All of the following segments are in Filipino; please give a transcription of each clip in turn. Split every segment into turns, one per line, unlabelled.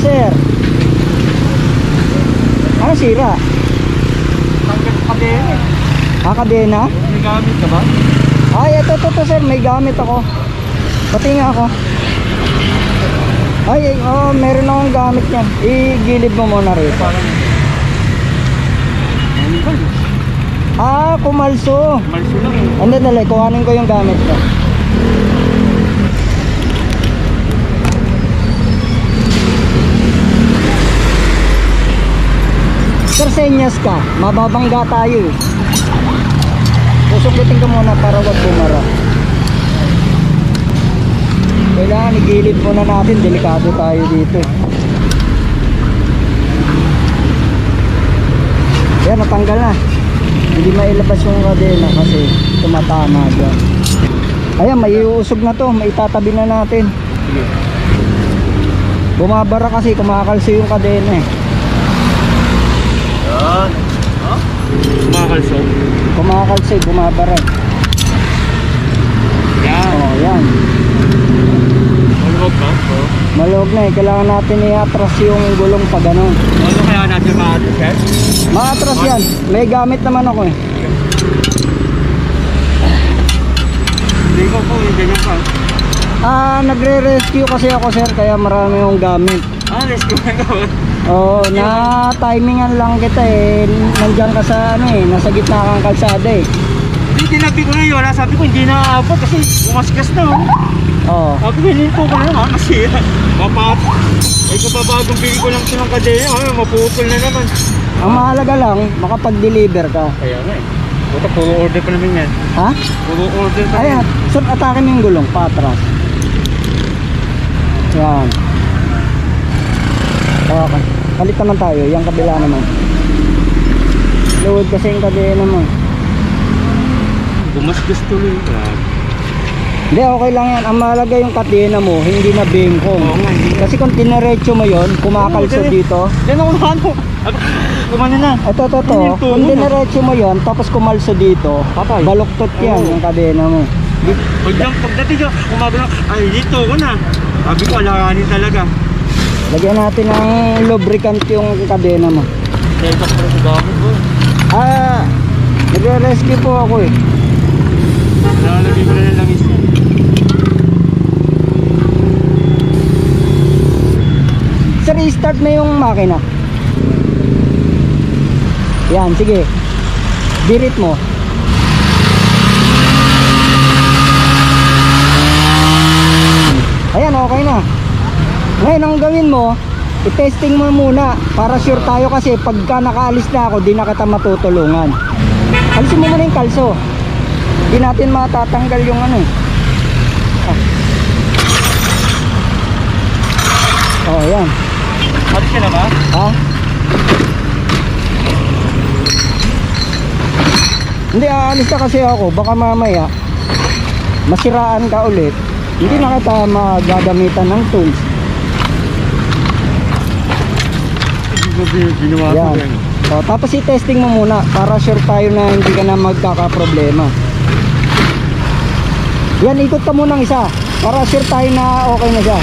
sir. Ano sira?
Tanggal pa din eh.
Ah, kadena?
May gamit ka ba?
Ay, ito, ito, ito, sir. May gamit ako. Pati nga ako. Ay, ay, oh, meron akong gamit niyan. Igilid mo muna rin. Ah, kumalso.
Malso lang eh.
Ano dali, kuhanin ko yung gamit ko. Sir, senyas ka. Mababangga tayo eh. Susukitin ko muna para wag bumara. Kailangan igilid muna natin. Delikado tayo dito. Yan, natanggal na. Hindi mailabas yung kadena kasi tumatama dyan. Ayan, may iusog na to. May itatabi na natin. Bumabara kasi kumakalso yung kadena eh.
Yan. Ha? Kumakalso.
Kumakalso eh, bumabara eh.
Yan.
Oh, yan.
Maluwag ba?
Maluwag na eh. Kailangan natin i-atras yung gulong pa ganun.
Ano kaya natin ma-address eh?
Maatras yan. May gamit naman ako eh.
Hindi ko po, yung ganyan pa.
Ah, nagre-rescue kasi ako sir kaya marami yung gamit.
Ah, rescue na ko.
Oo, na timingan lang kita eh. Nandiyan ka sa ano eh, nasa gitna kang kalsada eh.
Hindi, tinabi ko na yun. Wala, sabi ko hindi na aabot kasi bumasgas na oh.
Oo.
Sabi ko, hindi po ko na naman kasi mapat. Ay, kapabagong bili ko lang silang kadena. Ay, mapupul na naman.
Ang mahalaga lang, makapag-deliver ka.
Kaya nga eh. Buta, puro order pa naman yan.
Ha?
Puro order pa
Ayan, sir, atake mo yung gulong, patras. Yan. Okay. Palit naman tayo, yung kabila naman. Load kasi yung kadena mo.
Bumasgas tuloy.
Hindi, okay lang yan. Ang mahalaga yung kadena mo, hindi na bengkong.
Oo nga, hindi.
Kasi kung tiniretso mo yon, kumakalso
Oo, dire-
dito.
Diyan ako ano. Kumano na.
Ito, ito, ito.
Yung tungo
Kung
na.
diniretso mo yon, tapos kumalso dito,
Patay.
baluktot yan
Oo.
yung kadena mo.
Pag dyan, pagdating dyan, kumagano, ay dito ko na. Sabi ko, alakanin talaga.
Lagyan natin ng lubricant yung kadena mo.
Sa pala sa gamit ko.
Ah, nagre-rescue po ako eh.
Nalalagay ko na ng langis.
Sir, i-start na yung makina. Yan, sige. Birit mo. Ayan, okay na. Gawin mo, i-testing mo muna para sure tayo kasi pagka nakaalis na ako, di na kita matutulungan. Alisin mo muna yung kalso. Di natin matatanggal yung ano eh. Ah. Oh, yan.
At ka na ba?
Ha? Hindi, aalis na kasi ako. Baka mamaya, masiraan ka ulit. Hindi na kita magagamitan ng tools.
Ginawa ko
Yan.
yan.
O, tapos i-testing mo muna para sure tayo na hindi ka na magkakaproblema. Yan, ikot ka muna ng isa para sure tayo na okay na siya.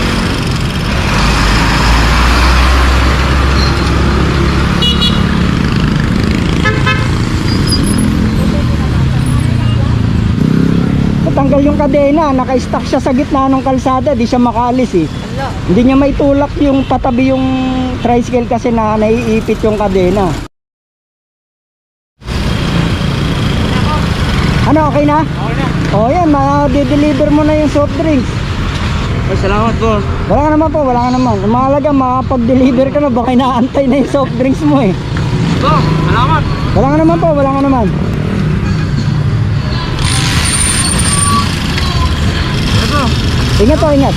Natanggal yung kadena, naka-stuck siya sa gitna ng kalsada, di siya makaalis eh. Hindi niya may tulak yung patabi yung tricycle kasi na naiipit yung kadena. Ano, okay na?
Okay na.
O yan, ma-deliver mo na yung soft drinks.
Ay, salamat boss.
Wala ka naman po, wala ka naman. Mahalaga, makapag-deliver ka na, baka inaantay na yung soft drinks mo eh.
Boss, salamat.
Wala ka naman po, wala ka naman. Ingat po, ingat.